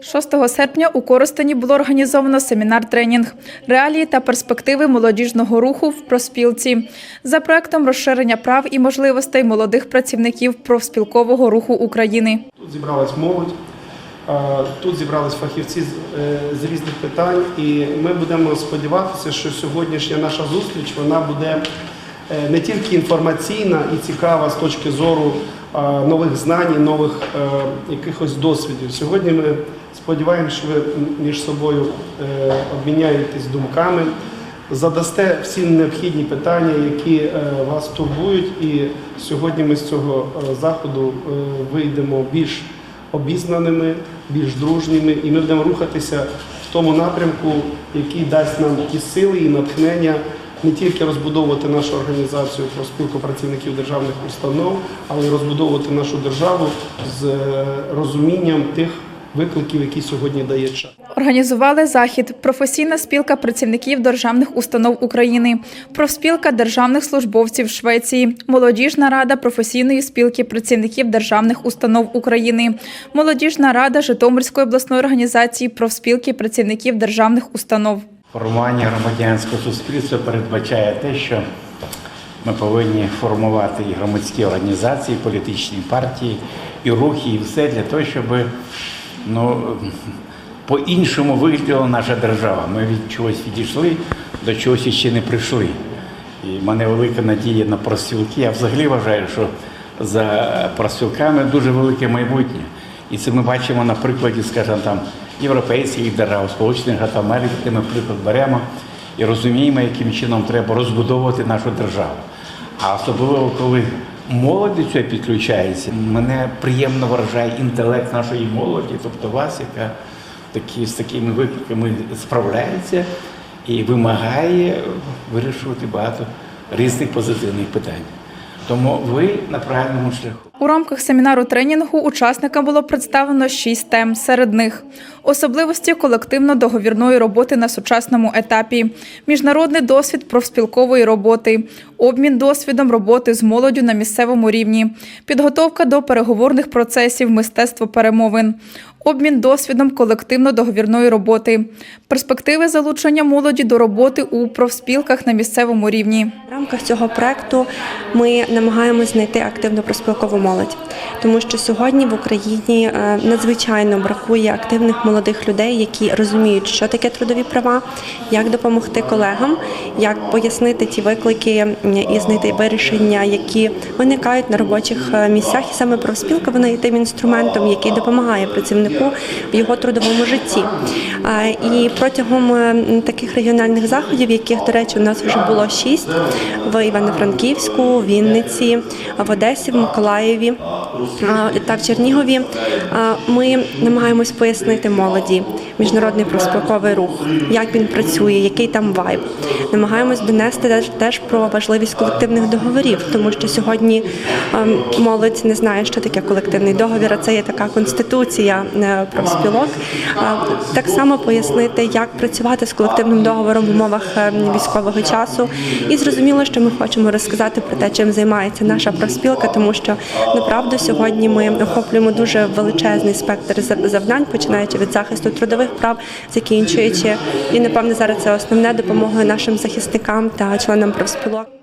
6 серпня у Коростені було організовано семінар-тренінг реалії та перспективи молодіжного руху в проспілці за проектом розширення прав і можливостей молодих працівників профспілкового руху України. Тут зібралась молодь, тут зібрались фахівці з, е, різних питань, і ми будемо сподіватися, що сьогоднішня наша зустріч вона буде е, не тільки інформаційна і цікава з точки зору нових знань, нових е, якихось досвідів. Сьогодні ми сподіваємося, що ви між собою е, обміняєтесь думками. Задасте всі необхідні питання, які е, вас турбують, і сьогодні ми з цього заходу вийдемо більш обізнаними, більш дружніми, і ми будемо рухатися в тому напрямку, який дасть нам і сили, і натхнення не тільки розбудовувати нашу організацію про спілку працівників державних установ, але й розбудовувати нашу державу з е, розумінням тих викликів, які сьогодні дає час. Організували захід професійна спілка працівників державних установ України, профспілка державних службовців Швеції, молодіжна рада професійної спілки працівників державних установ України, молодіжна рада Житомирської обласної організації профспілки працівників державних установ. Формування громадянського суспільства передбачає те, що ми повинні формувати і громадські організації, і політичні партії, і рухи, і все для того, щоб ну, по-іншому виглядала наша держава. Ми від чогось відійшли, до чогось ще не прийшли. І в мене велика надія на проспілки. Я взагалі вважаю, що за проспілками дуже велике майбутнє. І це ми бачимо на прикладі, скажімо, там європейських держав, Сполучених Штатів Америки, де ми приклад беремо і розуміємо, яким чином треба розбудовувати нашу державу. А особливо коли молодь до цього підключається, мене приємно вражає інтелект нашої молоді, тобто вас, яка такі, з такими викликами справляється і вимагає вирішувати багато різних позитивних питань. Тому ви на правильному шляху. У рамках семінару тренінгу учасникам було представлено шість тем. Серед них особливості колективно-договірної роботи на сучасному етапі, міжнародний досвід профспілкової роботи, обмін досвідом роботи з молоддю на місцевому рівні, підготовка до переговорних процесів, мистецтво перемовин, обмін досвідом колективно-договірної роботи, перспективи залучення молоді до роботи у профспілках на місцевому рівні. В рамках цього проекту ми намагаємось знайти активну проспілкову молодь, тому що сьогодні в Україні е, надзвичайно бракує активних молодих людей, які розуміють, що таке трудові права, як допомогти колегам, як пояснити ті виклики і знайти вирішення, які виникають на робочих е, місцях. І саме профспілка вона є тим інструментом, який допомагає працівнику в його трудовому житті. І протягом е, таких регіональних заходів, яких, до речі, у нас вже було шість в Івано-Франківську, Вінниці, в Одесі, в Миколаєві та в Чернігові, ми намагаємось пояснити молоді міжнародний профспілковий рух, як він працює, який там вайб. Намагаємось донести теж- про важливість колективних договорів, тому що сьогодні ем, молодь не знає, що таке колективний договір, а це є така конституція профспілок. А, Так само пояснити, як працювати з колективним договором в умовах е, військового часу. І зрозуміло, що ми хочемо розказати про те, чим займається наша профспілка, тому що направду сьогодні ми охоплюємо дуже величезний спектр завдань, починаючи від захисту трудових прав, закінчуючи і напевне зараз це основне допомогою нашим захисникам та членам профспілок.